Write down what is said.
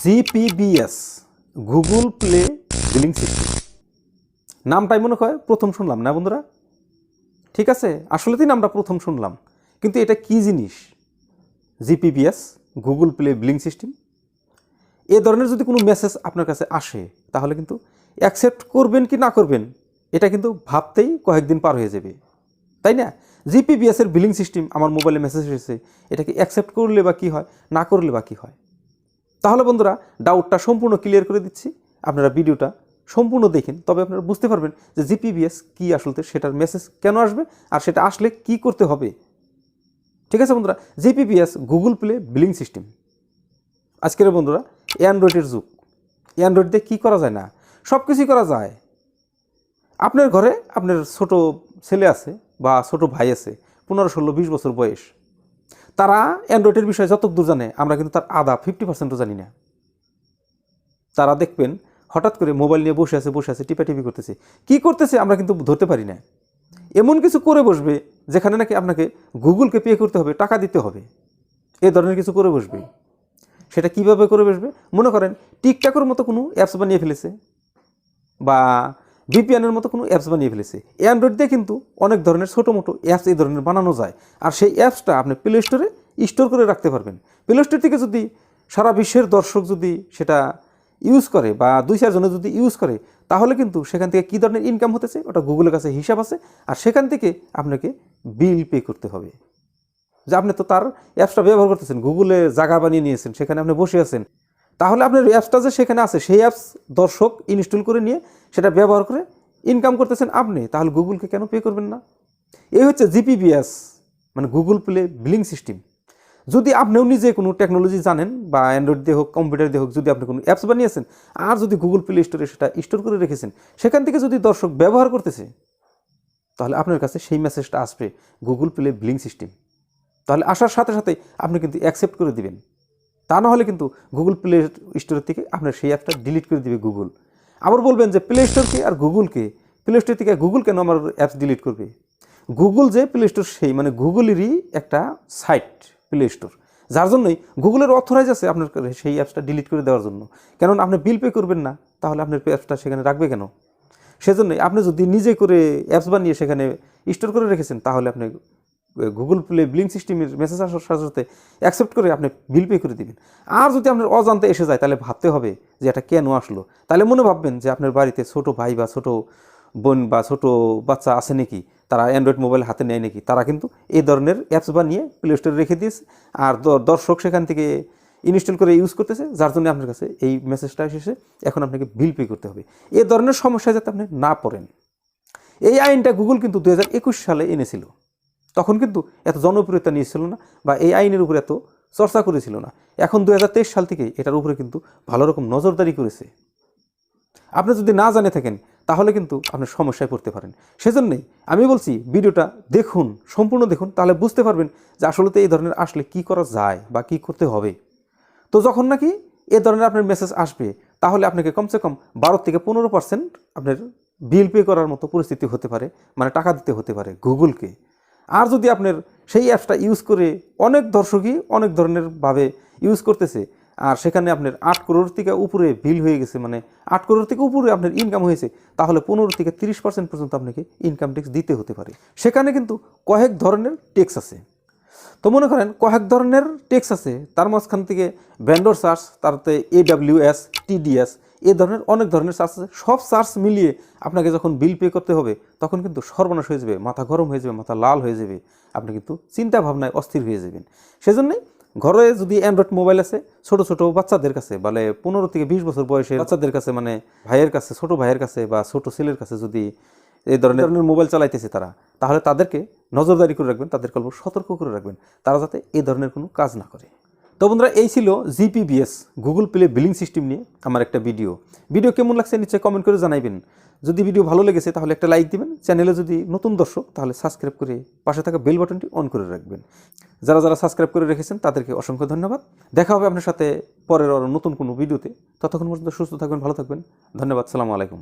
GPBS, Google play billing system নামটাই মনে হয় প্রথম শুনলাম, না বন্ধুরা? ঠিক আছে আসলে তো নামটা প্রথম শুনলাম। কিন্তু এটা কি জিনিস? GPBS, Google play billing system এ ধরনের যদি কোনো মেসেজ আপনার কাছে আসে, তাহলে কিন্তু অ্যাকসেপ্ট করবেন কি না করবেন, এটা কিন্তু ভাবতেই কয়েকদিন পার হয়ে যাবে। তাই না? জিপিবিএস এর বিলিং সিস্টেম আমার মোবাইলে মেসেজ এসেছে, এটাকে অ্যাকসেপ্ট করলে বা কী হয়, না করলে বা কী হয়? তাহলে বন্ধুরা ডাউটটা সম্পূর্ণ ক্লিয়ার করে দিচ্ছি। আপনারা ভিডিওটা সম্পূর্ণ দেখেন, তবে আপনারা বুঝতে পারবেন যে জিপিবিএস কী আসলে, সেটার মেসেজ কেন আসবে আর সেটা আসলে কি করতে হবে। ঠিক আছে বন্ধুরা? GPBS Google play billing system আজকের বন্ধুরা অ্যান্ড্রয়েডের যুগ। অ্যান্ড্রয়েড দিয়ে কী করা যায় না? সব কিছুই করা যায়। আপনার ঘরে আপনার ছোট ছেলে আছে বা ছোট ভাই আছে, পনেরো, ষোলো, বিশ বছর বয়স। তারা অ্যান্ড্রয়েডের বিষয়ে যত দূর জানে, আমরা কিন্তু তার আধা ফিফটি পার্সেন্টও জানি না। তারা দেখবেন, হঠাৎ করে মোবাইল নিয়ে বসে আছে বসে আছে, টিপা টিপি করতেছে। কি করতেছে আমরা কিন্তু ধরতে পারি না। এমন কিছু করে বসবে, যেখানে নাকি আপনাকে গুগলকে পে করতে হবে, টাকা দিতে হবে। এ ধরনের কিছু করে বসবে। সেটা কীভাবে করে বসবে? মনে করেন, টিকটাকের মতো কোনো অ্যাপস বানিয়ে ফেলেছে। বা ভিপিএনের মতো কোনো অ্যাপস বানিয়ে ফেলেছে। অ্যান্ড্রয়েড দিয়ে কিন্তু অনেক ধরনের ছোটো মোটো অ্যাপস এই ধরনের বানানো যায়। আর সেই অ্যাপসটা আপনি প্লে স্টোরে স্টোর করে রাখতে পারবেন। প্লে স্টোর থেকে যদি সারা বিশ্বের দর্শক যদি সেটা ইউজ করে বা দুই চারজনে যদি ইউজ করে, তাহলে কিন্তু সেখান থেকে কী ধরনের ইনকাম হতেছে, ওটা গুগলের কাছে হিসাব আছে। আর সেখান থেকে আপনাকে বিল পে করতে হবে। যে আপনি তো তার অ্যাপসটা ব্যবহার করতেছেন গুগলে জায়গা বানিয়ে নিয়েছেন, সেখানে আপনি বসে আছেন। তাহলে আপনার অ্যাপসটা যে সেখানে আছে, সেই অ্যাপস দর্শক ইনস্টল করে নিয়ে সেটা ব্যবহার করে ইনকাম করতেছেন আপনি, তাহলে গুগলকে কেন পে করবেন না? এই হচ্ছে জিপিবিএস মানে গুগল প্লে বিলিং সিস্টেম যদি আপনিও নিজে কোনো টেকনোলজি জানেন, বা অ্যান্ড্রয়েড দিয়ে হোক কম্পিউটার দিয়ে হোক, যদি আপনি কোনো অ্যাপস বানিয়েছেন, আর যদি গুগল প্লে স্টোরে সেটা স্টোর করে রেখেছেন, সেখান থেকে যদি দর্শক ব্যবহার করতেছে, তাহলে আপনার কাছে সেই মেসেজটা আসবে গুগল প্লে বিলিং সিস্টেম তাহলে আসার সাথে সাথে আপনি কিন্তু অ্যাকসেপ্ট করে দিবেন। তা না হলে কিন্তু গুগল প্লে স্টোর থেকে আপনার সেই অ্যাপটা ডিলিট করে দিবে গুগল আবার বলবেন যে প্লে স্টোরকে আর গুগলকে প্লে স্টোর থেকে গুগল কেন আমার অ্যাপস ডিলিট করবে? গুগল যে প্লে স্টোর সেই মানে গুগলেরই একটা সাইট প্লে স্টোর যার জন্যই গুগলের অথরাইজ আছে আপনার সেই অ্যাপসটা ডিলিট করে দেওয়ার জন্য। কেননা আপনি বিল পে করবেন না, তাহলে আপনার অ্যাপসটা সেখানে রাখবে কেন? সেজন্যই আপনি যদি নিজে করে অ্যাপস বানিয়ে সেখানে স্টোর করে রেখেছেন, তাহলে আপনি গুগল প্লে বিলিং সিস্টেমের মেসেজ আসার সাথে সাথে অ্যাকসেপ্ট করে আপনি বিল পে করে দিবেন। আর যদি আপনার অজান্তে এসে যায়, তাহলে ভাবতে হবে যে এটা কেন আসলো? তাহলে মনে ভাববেন যে আপনার বাড়িতে ছোট ভাই বা ছোট বোন বা ছোট বাচ্চা আছে নাকি? তারা অ্যান্ড্রয়েড মোবাইল হাতে নেয় নাকি? তারা কিন্তু এই ধরনের অ্যাপস বানিয়ে প্লে স্টোরে রেখে দিয়েছে। আর দর্শক সেখান থেকে ইনস্টল করে ইউজ করতেছে, যার জন্য আপনার কাছে এই মেসেজটা এসেছে। এখন আপনাকে বিল পে করতে হবে। এ ধরনের সমস্যা যাতে আপনি না পড়েন। এই আইনটা গুগল কিন্তু দু হাজার একুশ সালে এনেছিল। তখন কিন্তু এত জনপ্রিয়তা নিয়েছিল না বা এই আইনের উপরে এত চর্চা করেছিল না। এখন দু হাজার তেইশ সাল থেকে এটার উপরে কিন্তু ভালো রকম নজরদারি করেছে। আপনি যদি না জানে থাকেন, তাহলে কিন্তু আপনি সমস্যায় পড়তে পারেন। সেজন্যই আমি বলছি, ভিডিওটা দেখুন, সম্পূর্ণ দেখুন, তাহলে বুঝতে পারবেন যে আসলে এই ধরনের আসলে কি করা যায় বা কি করতে হবে। তো যখন নাকি এ ধরনের আপনার মেসেজ আসবে, তাহলে আপনাকে কমসে কম বারো থেকে পনেরো পার্সেন্ট আপনার বিল পে করার মতো পরিস্থিতি হতে পারে মানে টাকা দিতে হতে পারে গুগলকে আর যদি আপনার সেই অ্যাপসটা ইউজ করে অনেক দর্শকই অনেক ধরনের ভাবে ইউজ করতেছে, আর সেখানে আপনার আট করোড় থেকে উপরে বিল হয়ে গেছে মানে আট করোড় থেকে উপরে আপনার ইনকাম হয়েছে, তাহলে পনেরো থেকে তিরিশ পার্সেন্ট পর্যন্ত আপনাকে ইনকাম ট্যাক্স দিতে হতে পারে। সেখানে কিন্তু কয়েক ধরনের ট্যাক্স আছে। তো মনে করেন, কয়েক ধরনের ট্যাক্স আছে, তার মাঝখান থেকে ভেন্ডর চার্জ তারতে এডাব্লিউএস টিডিএস এই ধরনের অনেক ধরনের চার্জ আছে। সব চার্জ মিলিয়ে আপনাকে যখন বিল পে করতে হবে, তখন কিন্তু সর্বনাশ হয়ে যাবে, মাথা গরম হয়ে যাবে, মাথা লাল হয়ে যাবে, আপনি কিন্তু চিন্তা ভাবনায় অস্থির হয়ে যাবেন। সেজন্যই ঘরে যদি অ্যান্ড্রয়েড মোবাইল আছে, ছোট ছোট বাচ্চাদের কাছে, বলে পনেরো থেকে বিশ বছর বয়সের বাচ্চাদের কাছে মানে ভাইয়ের কাছে, ছোট ভাইয়ের কাছে বা ছোট ছেলের কাছে যদি এই ধরনের ধরনের মোবাইল চালাইতেছে তারা, তাহলে তাদেরকে নজরদারি করে রাখবেন, তাদেরকে অল্প সতর্ক করে রাখবেন, তারা যাতে এই ধরনের কোনো কাজ না করে। তো বন্ধুরা, এই ছিল GPBS Google play billing system নিয়ে আমার একটা ভিডিও ভিডিও কেমন লাগছে নিশ্চয়ই কমেন্ট করে জানাইবেন। যদি ভিডিও ভালো লেগেছে, তাহলে একটা লাইক দিবেন। চ্যানেলে যদি নতুন দর্শক, তাহলে সাবস্ক্রাইব করে পাশে থাকা বেল বাটনটি অন করে রাখবেন। যারা যারা সাবস্ক্রাইব করে রেখেছেন, তাদেরকে অসংখ্য ধন্যবাদ। দেখা হবে আপনার সাথে পরের আরও নতুন কোনো ভিডিওতে ততক্ষণ পর্যন্ত সুস্থ থাকবেন, ভালো থাকবেন। ধন্যবাদ, সালামু আলাইকুম।